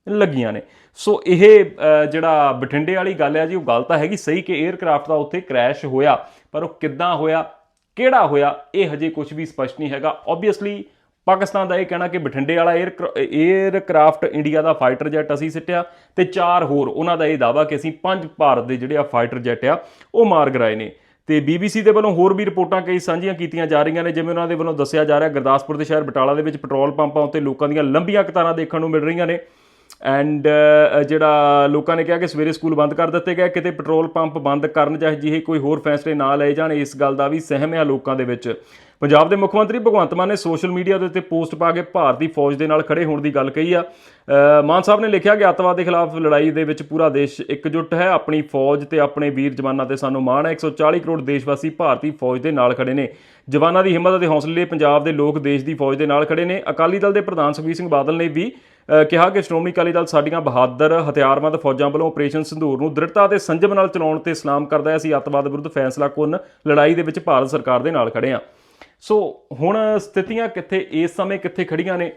ਲੱਗੀਆਂ ਨੇ। ਸੋ ਇਹ ਜਿਹੜਾ ਬਠਿੰਡੇ ਵਾਲੀ ਗੱਲ ਹੈ ਜੀ, ਉਹ ਗੱਲ ਤਾਂ ਹੈਗੀ ਸਹੀ ਕਿ 에ਅਰਕ੍ਰਾਫਟ ਦਾ ਉੱਥੇ ਕ੍ਰੈਸ਼ ਹੋਇਆ, ਪਰ ਉਹ ਕਿੱਦਾਂ ਹੋਇਆ ਕਿਹੜਾ ਹੋਇਆ, ਇਹ ਹਜੇ ਕੁਝ ਵੀ ਸਪਸ਼ਟ ਨਹੀਂ ਹੈਗਾ। ਆਬਵੀਅਸਲੀ ਪਾਕਿਸਤਾਨ ਦਾ ਇਹ ਕਹਿਣਾ ਕਿ ਬਠਿੰਡੇ ਵਾਲਾ 에ਅਰਕ੍ਰਾਫਟ ਇੰਡੀਆ ਦਾ ਫਾਈਟਰ ਜੈਟ ਅਸੀਂ ਸਿੱਟਿਆ ਤੇ ਚਾਰ ਹੋਰ, ਉਹਨਾਂ ਦਾ ਇਹ ਦਾਵਾ ਕਿ ਅਸੀਂ ਪੰਜ ਭਾਰਤ ਦੇ ਜਿਹੜੇ ਆ ਫਾਈਟਰ ਜੈਟ ਆ, ਉਹ ਮਾਰ ਗਰਾਏ ਨੇ। ਤੇ BBC ਦੇ ਵੱਲੋਂ ਹੋਰ ਵੀ ਰਿਪੋਰਟਾਂ ਕਈ ਸਾਂਝੀਆਂ ਕੀਤੀਆਂ ਜਾ ਰਹੀਆਂ ਨੇ, ਜਿਵੇਂ ਉਹਨਾਂ ਦੇ ਵੱਲੋਂ ਦੱਸਿਆ ਜਾ ਰਿਹਾ, ਗੁਰਦਾਸਪੁਰ ਦੇ ਸ਼ਹਿਰ ਬਟਾਲਾ ਦੇ ਵਿੱਚ ਪੈਟਰੋਲ ਪੰਪਾਂ ਉੱਤੇ ਲੋਕਾਂ ਦੀਆਂ ਲੰਬੀਆਂ ਕਤਾਰਾਂ ਦੇਖਣ ਨੂੰ ਮਿਲ ਰਹੀਆਂ ਨੇ। ਐਂਡ uh, ਜਿਹੜਾ ਲੋਕਾਂ ਨੇ ਕਿਹਾ ਕਿ ਸਵੇਰੇ ਸਕੂਲ ਬੰਦ ਕਰ ਦਿੱਤੇ ਗਏ, ਕਿਤੇ ਪੈਟਰੋਲ ਪੰਪ ਬੰਦ ਕਰਨ ਜਾਂ ਜਿਹੇ ਕੋਈ ਹੋਰ ਫੈਸਲੇ ਨਾ ਲਏ ਜਾਣ, ਇਸ ਗੱਲ ਦਾ ਵੀ ਸਹਿਮ ਹੈ ਲੋਕਾਂ ਦੇ ਵਿੱਚ। ਪੰਜਾਬ ਦੇ ਮੁੱਖ ਮੰਤਰੀ ਭਗਵੰਤ ਮਾਨ ਨੇ ਸੋਸ਼ਲ ਮੀਡੀਆ ਦੇ ਉੱਤੇ ਪੋਸਟ ਪਾ ਕੇ ਭਾਰਤੀ ਫੌਜ ਦੇ ਨਾਲ ਖੜੇ ਹੋਣ ਦੀ ਗੱਲ ਕਹੀ ਆ। ਮਾਨ ਸਾਹਿਬ ਨੇ ਲਿਖਿਆ ਕਿ ਅੱਤਵਾਦ ਦੇ ਖਿਲਾਫ ਲੜਾਈ ਦੇ ਵਿੱਚ ਪੂਰਾ ਦੇਸ਼ ਇਕਜੁੱਟ ਹੈ। ਆਪਣੀ ਫੌਜ ਤੇ ਆਪਣੇ ਵੀਰ ਜਵਾਨਾਂ ਤੇ ਸਾਨੂੰ ਮਾਣ ਹੈ। 140 ਕਰੋੜ ਦੇਸ਼ਵਾਸੀ ਭਾਰਤੀ ਫੌਜ ਦੇ ਨਾਲ ਖੜੇ ਨੇ। ਜਵਾਨਾਂ ਦੀ ਹਿੰਮਤ ਅਤੇ ਹੌਸਲੇ ਲਈ ਪੰਜਾਬ ਦੇ ਲੋਕ ਦੇਸ਼ ਦੀ ਫੌਜ ਦੇ ਨਾਲ ਖੜੇ ਨੇ। ਅਕਾਲੀ ਦਲ ਦੇ ਪ੍ਰਧਾਨ ਸੁਖਬੀਰ ਸਿੰਘ ਬਾਦਲ ਨੇ ਵੀ ਕਿਹਾ ਕਿ ਸ਼੍ਰੋਮਣੀ ਅਕਾਲੀ ਦਲ ਸਾਡੀਆਂ ਬਹਾਦਰ ਹਥਿਆਰਬੰਦ ਫੌਜਾਂ ਵੱਲੋਂ ਆਪਰੇਸ਼ਨ ਸੰਧੂਰ ਨੂੰ ਦ੍ਰਿੜਤਾ ਤੇ ਸੰਜਮ ਨਾਲ ਚਲਾਉਣ ਤੇ ਸਲਾਮ ਕਰਦਾ ਹੈ। ਅਸੀਂ ਅੱਤਵਾਦ ਵਿਰੁੱਧ ਫੈਸਲਾ ਫੈਸਲਾਕੁੰਨ ਲੜਾਈ ਦੇ ਵਿੱਚ ਭਾਰਤ ਸਰਕਾਰ ਦੇ ਨਾਲ ਖੜੇ ਹਾਂ। ਸੋ ਹੁਣ ਸਥਿਤੀਆਂ ਕਿੱਥੇ, ਇਸ ਸਮੇਂ ਕਿੱਥੇ ਖੜੀਆਂ ਨੇ?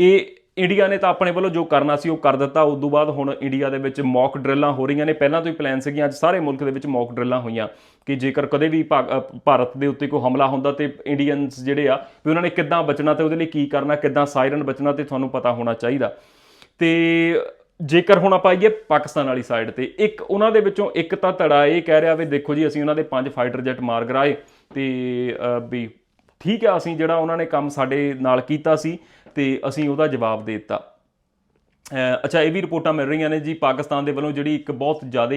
ਇਹ ਇੰਡੀਆ ਨੇ ਤਾਂ ਆਪਣੇ ਵੱਲੋਂ ਜੋ ਕਰਨਾ ਸੀ ਉਹ ਕਰ ਦਿੱਤਾ। ਉਸ ਤੋਂ ਬਾਅਦ ਹੁਣ ਇੰਡੀਆ ਦੇ ਵਿੱਚ ਮੌਕ ਡਰਿੱਲਾਂ ਹੋ ਰਹੀਆਂ ਨੇ। ਪਹਿਲਾਂ ਤੋਂ ਹੀ ਪਲਾਨ ਸੀਗੀਆਂ। ਅੱਜ ਸਾਰੇ ਮੁਲਕ ਦੇ ਵਿੱਚ ਮੌਕ ਡਰਿੱਲਾਂ ਹੋਈਆਂ। ਕਿ ਜੇਕਰ ਕਦੇ ਵੀ ਭਾ- ਭਾਰਤ ਦੇ ਉੱਤੇ ਕੋਈ ਹਮਲਾ ਹੁੰਦਾ ਤੇ ਇੰਡੀਅਨਸ ਜਿਹੜੇ ਆ, ਵੀ ਉਹਨਾਂ ਨੇ ਕਿੱਦਾਂ ਬਚਣਾ ਤੇ ਉਹਦੇ ਲਈ ਕੀ ਕਰਨਾ, ਕਿੱਦਾਂ ਸਾਇਰਨ ਬਚਣਾ ਤੇ ਤੁਹਾਨੂੰ ਪਤਾ ਹੋਣਾ ਚਾਹੀਦਾ। ਤੇ ਜੇਕਰ ਹੁਣ ਆਪਾਂ ਆਈਏ ਪਾਕਿਸਤਾਨ ਵਾਲੀ ਸਾਈਡ ਤੇ, ਇੱਕ ਉਹਨਾਂ ਦੇ ਵਿੱਚੋਂ ਇੱਕ ਤਾਂ ਧੜਾ ਇਹ ਕਹਿ ਰਿਹਾ ਵੀ ਦੇਖੋ ਜੀ, ਅਸੀਂ ਉਹਨਾਂ ਦੇ ਪੰਜ ਫਾਈਟਰ ਜੈਟ ਮਾਰ ਗਰਾਏ ਤੇ ਵੀ ਠੀਕ ਆ, ਅਸੀਂ ਜਿਹੜਾ ਉਹਨਾਂ ਨੇ ਕੰਮ ਸਾਡੇ ਨਾਲ ਕੀਤਾ ਸੀ ਤੇ ਅਸੀਂ ਉਹਦਾ ਜਵਾਬ ਦੇ ਦਿੱਤਾ। ਅੱਛਾ, ਇਹ ਵੀ ਰਿਪੋਰਟਾਂ ਮਿਲ ਰਹੀਆਂ ਨੇ ਜੀ, ਪਾਕਿਸਤਾਨ ਦੇ ਵੱਲੋਂ ਜਿਹੜੀ ਇੱਕ ਬਹੁਤ ਜ਼ਿਆਦਾ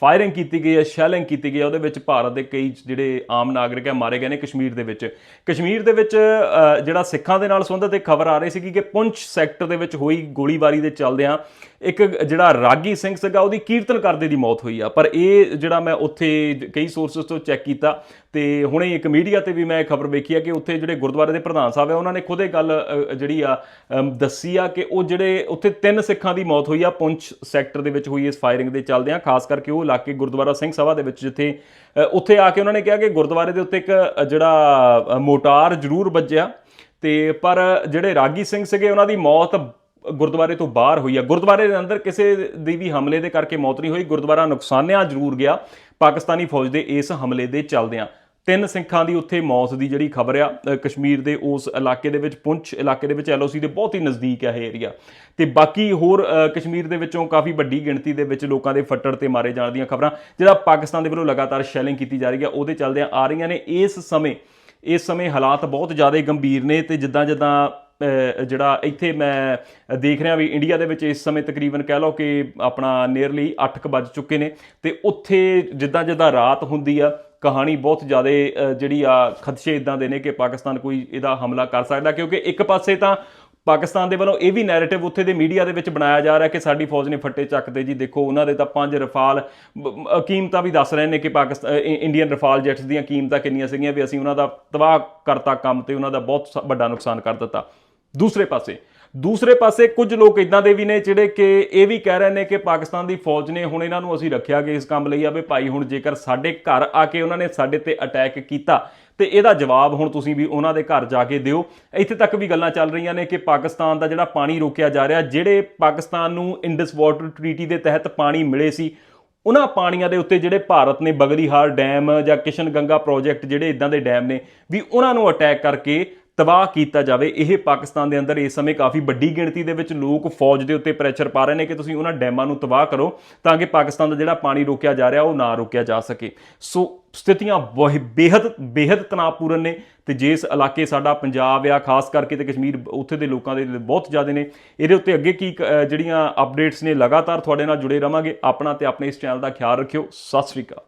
ਫਾਇਰਿੰਗ ਕੀਤੀ ਗਈ ਹੈ, ਸ਼ੈਲਿੰਗ ਕੀਤੀ ਗਈ ਹੈ, ਉਹਦੇ ਵਿੱਚ ਭਾਰਤ ਦੇ ਕਈ ਜਿਹੜੇ ਆਮ ਨਾਗਰਿਕ ਹੈ, ਮਾਰੇ ਗਏ ਨੇ ਕਸ਼ਮੀਰ ਦੇ ਵਿੱਚ। ਕਸ਼ਮੀਰ ਦੇ ਵਿੱਚ ਜਿਹੜਾ ਸਿੱਖਾਂ ਦੇ ਨਾਲ ਸੰਬੰਧਿਤ ਇੱਕ ਖਬਰ ਆ ਰਹੀ ਸੀ ਕਿ ਪੁੰਛ ਸੈਕਟਰ ਦੇ ਵਿੱਚ ਹੋਈ ਗੋਲੀਬਾਰੀ ਦੇ ਚੱਲਦਿਆਂ ਇੱਕ ਜਿਹੜਾ ਰਾਗੀ ਸਿੰਘ ਸੀਗਾ, ਉਹਦੀ ਕੀਰਤਨ ਕਰਦੇ ਦੀ ਮੌਤ ਹੋਈ ਆ। ਪਰ ਇਹ ਜਿਹੜਾ ਮੈਂ ਉੱਥੇ ਕਈ ਸੋਰਸਸ ਤੋਂ ਚੈੱਕ ਕੀਤਾ ਤੇ ਹੁਣੇ ਇੱਕ ਮੀਡੀਆ ਤੇ ਵੀ ਮੈਂ ਖਬਰ ਵੇਖੀ ਆ ਕਿ ਉੱਥੇ ਜਿਹੜੇ ਗੁਰਦੁਆਰੇ ਦੇ ਪ੍ਰਧਾਨ ਸਾਹਿਬ ਆ ਉਹਨਾਂ ਨੇ ਖੁਦ ਇਹ ਗੱਲ ਜਿਹੜੀ ਆ ਦੱਸੀ ਆ ਕਿ ਉਹ ਜਿਹੜੇ ਉੱਥੇ ਤਿੰਨ ਸਿੱਖਾਂ ਦੀ ਮੌਤ ਹੋਈ ਆ, ਪੁੰਛ ਸੈਕਟਰ ਦੇ ਵਿੱਚ ਹੋਈ ਇਸ ਫਾਇਰਿੰਗ ਦੇ ਚੱਲਦਿਆਂ। ਖਾਸ ਕਰਕੇ ਉਹ ਇਲਾਕੇ ਗੁਰਦੁਆਰਾ ਸਿੰਘ ਸਭਾ ਦੇ ਵਿੱਚ ਜਿੱਥੇ ਉੱਥੇ ਆ ਕੇ ਉਹਨਾਂ ਨੇ ਕਿਹਾ ਕਿ ਗੁਰਦੁਆਰੇ ਦੇ ਉੱਤੇ ਇੱਕ ਜਿਹੜਾ ਮੋਟਾਰ ਜ਼ਰੂਰ ਵੱਜਿਆ ਤੇ ਪਰ ਜਿਹੜੇ ਰਾਗੀ ਸਿੰਘ ਸੀਗੇ, ਉਹਨਾਂ ਦੀ ਮੌਤ ਗੁਰਦੁਆਰੇ ਤੋਂ ਬਾਹਰ ਹੋਈ ਆ। ਗੁਰਦੁਆਰੇ ਦੇ ਅੰਦਰ ਕਿਸੇ ਦੀ ਵੀ ਹਮਲੇ ਦੇ ਕਰਕੇ ਮੌਤ ਨਹੀਂ ਹੋਈ, ਗੁਰਦੁਆਰਾ ਨੁਕਸਾਨਿਆ ਜ਼ਰੂਰ ਗਿਆ। ਪਾਕਿਸਤਾਨੀ ਫੌਜ ਦੇ ਇਸ ਹਮਲੇ ਦੇ ਚੱਲਦਿਆਂ ਤਿੰਨ ਸਿੱਖਾਂ ਦੀ ਉੱਥੇ ਮੌਤ ਦੀ ਜਿਹੜੀ ਖਬਰ ਆ ਕਸ਼ਮੀਰ ਦੇ ਉਸ ਇਲਾਕੇ ਦੇ ਵਿੱਚ, ਪੁੰਛ ਇਲਾਕੇ ਦੇ ਵਿੱਚ ਐਲਓਸੀ ਦੇ ਬਹੁਤ ਹੀ ਨਜ਼ਦੀਕ ਹੈ ਇਹ ਏਰੀਆ ਤੇ ਬਾਕੀ ਹੋਰ ਕਸ਼ਮੀਰ ਦੇ ਵਿੱਚੋਂ ਕਾਫੀ ਵੱਡੀ ਗਿਣਤੀ ਦੇ ਵਿੱਚ ਲੋਕਾਂ ਦੇ ਫੱਟੜ ਤੇ ਮਾਰੇ ਜਾਣ ਦੀਆਂ ਖਬਰਾਂ, ਜਿਹੜਾ ਪਾਕਿਸਤਾਨ ਦੇ ਵੱਲੋਂ ਲਗਾਤਾਰ ਸ਼ੈਲਿੰਗ ਕੀਤੀ ਜਾ ਰਹੀ ਹੈ ਉਹਦੇ ਚੱਲਦਿਆਂ ਆ ਰਹੀਆਂ ਨੇ। ਇਸ ਸਮੇਂ ਇਸ ਸਮੇਂ ਹਾਲਾਤ ਬਹੁਤ ਜ਼ਿਆਦਾ ਗੰਭੀਰ ਨੇ ਤੇ ਜਿੱਦਾਂ ਜਿੱਦਾਂ ਜਿਹੜਾ ਇੱਥੇ ਮੈਂ ਦੇਖ ਰਿਹਾ ਵੀ ਇੰਡੀਆ ਦੇ ਵਿੱਚ ਇਸ ਸਮੇਂ ਤਕਰੀਬਨ ਕਹਿ ਲਓ ਕਿ ਆਪਣਾ ਨੀਅਰਲੀ 8 ਵੱਜ ਚੁੱਕੇ ਨੇ ਤੇ ਉੱਥੇ ਜਿੱਦਾਂ ਜਿੱਦਾਂ ਰਾਤ ਹੁੰਦੀ ਆ ਕਹਾਣੀ ਬਹੁਤ ਜ਼ਿਆਦਾ ਜਿਹੜੀ ਆ ਖਦਸ਼ੇ ਇਦਾਂ ਦੇ ਨੇ ਕਿ ਪਾਕਿਸਤਾਨ ਕੋਈ ਇਹਦਾ ਹਮਲਾ ਕਰ ਸਕਦਾ, ਕਿਉਂਕਿ ਇੱਕ ਪਾਸੇ ਤਾਂ ਪਾਕਿਸਤਾਨ ਦੇ ਵੱਲੋਂ ਇਹ ਵੀ ਨੈਰੇਟਿਵ ਉੱਥੇ ਦੇ ਮੀਡੀਆ ਦੇ ਵਿੱਚ ਬਣਾਇਆ ਜਾ ਰਿਹਾ ਕਿ ਸਾਡੀ ਫੌਜ ਨੇ ਫੱਟੇ ਚੱਕਦੇ ਜੀ। ਦੇਖੋ, ਉਹਨਾਂ ਦੇ ਤਾਂ ਪੰਜ ਰਫਾਲ ਕੀਮਤਾਂ ਵੀ ਦੱਸ ਰਹੇ ਨੇ ਕਿ ਪਾਕਿਸਤਾਨ ਇੰਡੀਅਨ ਰਫਾਲ ਜੈਟਸ ਦੀਆਂ ਕੀਮਤਾਂ ਕਿੰਨੀਆਂ ਸੀਗੀਆਂ ਵੀ ਅਸੀਂ ਉਹਨਾਂ ਦਾ ਤਬਾਹ ਕਰਤਾ ਕੰਮ ਤੇ ਉਹਨਾਂ ਦਾ ਬਹੁਤ ਸ- ਵੱਡਾ ਨੁਕਸਾਨ ਕਰ ਦਿੱਤਾ। ਦੂਸਰੇ ਪਾਸੇ ਦੂਸਰੇ ਪਾਸੇ ਕੁਝ ਲੋਕ ਇਦਾਂ ਦੇ ਵੀ ਨੇ ਜਿਹੜੇ ਕਿ ਇਹ ਵੀ ਕਹਿ ਰਹੇ ਨੇ ਕਿ ਪਾਕਿਸਤਾਨ ਦੀ ਫੌਜ ਨੇ ਹੁਣ ਇਹਨਾਂ ਨੂੰ ਅਸੀਂ ਰੱਖਿਆ ਕਿ ਇਸ ਕੰਮ ਲਈ ਆ ਵੀ ਭਾਈ ਹੁਣ ਜੇਕਰ ਸਾਡੇ ਘਰ ਆ ਕੇ ਉਹਨਾਂ ਨੇ ਸਾਡੇ ਤੇ ਅਟੈਕ ਕੀਤਾ, ਤੇ ਇਹਦਾ ਜਵਾਬ ਹੁਣ ਤੁਸੀਂ ਵੀ ਉਹਨਾਂ ਦੇ ਘਰ ਜਾ ਕੇ ਦਿਓ। ਇੱਥੇ ਤੱਕ ਵੀ ਗੱਲਾਂ ਚੱਲ ਰਹੀਆਂ ਨੇ ਕਿ ਪਾਕਿਸਤਾਨ ਦਾ ਜਿਹੜਾ ਪਾਣੀ ਰੋਕਿਆ ਜਾ ਰਿਹਾ, ਜਿਹੜੇ ਪਾਕਿਸਤਾਨ ਨੂੰ ਇੰਡਸ ਵਾਟਰ ਟ੍ਰੀਟੀ ਦੇ ਤਹਿਤ ਪਾਣੀ ਮਿਲੇ ਸੀ, ਉਹਨਾਂ ਪਾਣੀਆਂ ਦੇ ਉੱਤੇ ਜਿਹੜੇ ਭਾਰਤ ਨੇ ਬਗਲੀਹਾਰ ਡੈਮ ਜਾਂ ਕਿਸ਼ਨ ਗੰਗਾ ਪ੍ਰੋਜੈਕਟ ਜਿਹੜੇ ਇਦਾਂ ਦੇ ਡੈਮ ਨੇ, ਵੀ ਉਹਨਾਂ ਨੂੰ ਅਟੈਕ ਕਰਕੇ ਤਬਾਹ ਕੀਤਾ ਜਾਵੇ। ਇਹ ਪਾਕਿਸਤਾਨ ਦੇ ਅੰਦਰ ਇਸ ਸਮੇਂ ਕਾਫੀ ਵੱਡੀ ਗਿਣਤੀ ਦੇ ਵਿੱਚ ਲੋਕ ਫੌਜ ਦੇ ਉੱਤੇ ਪ੍ਰੈਸ਼ਰ ਪਾ ਰਹੇ ਨੇ ਕਿ ਤੁਸੀਂ ਉਹਨਾਂ ਡੈਮਾਂ ਨੂੰ ਤਬਾਹ ਕਰੋ ਤਾਂ ਕਿ ਪਾਕਿਸਤਾਨ ਦਾ ਜਿਹੜਾ ਪਾਣੀ ਰੋਕਿਆ ਜਾ ਰਿਹਾ, ਉਹ ਨਾ ਰੋਕਿਆ ਜਾ ਸਕੇ। ਸੋ ਸਥਿਤੀਆਂ ਬੇਹਦ ਬੇਹਦ ਤਣਾਅਪੂਰਨ ਨੇ ਤੇ ਜਿਸ ਇਲਾਕੇ ਸਾਡਾ ਪੰਜਾਬ ਆ, ਖਾਸ ਕਰਕੇ ਤੇ ਕਸ਼ਮੀਰ ਉੱਥੇ ਦੇ ਲੋਕਾਂ ਦੇ ਬਹੁਤ ਜ਼ਿਆਦਾ ਨੇ। ਇਹਦੇ ਉੱਤੇ ਅੱਗੇ ਕੀ ਜਿਹੜੀਆਂ ਅਪਡੇਟਸ ਨੇ, ਲਗਾਤਾਰ ਤੁਹਾਡੇ ਨਾਲ ਜੁੜੇ ਰਵਾਂਗੇ। ਆਪਣਾ ਤੇ ਆਪਣੇ ਇਸ ਚੈਨਲ ਦਾ ਖਿਆਲ ਰੱਖਿਓ। ਸਤਿ ਸ੍ਰੀ ਅਕਾਲ।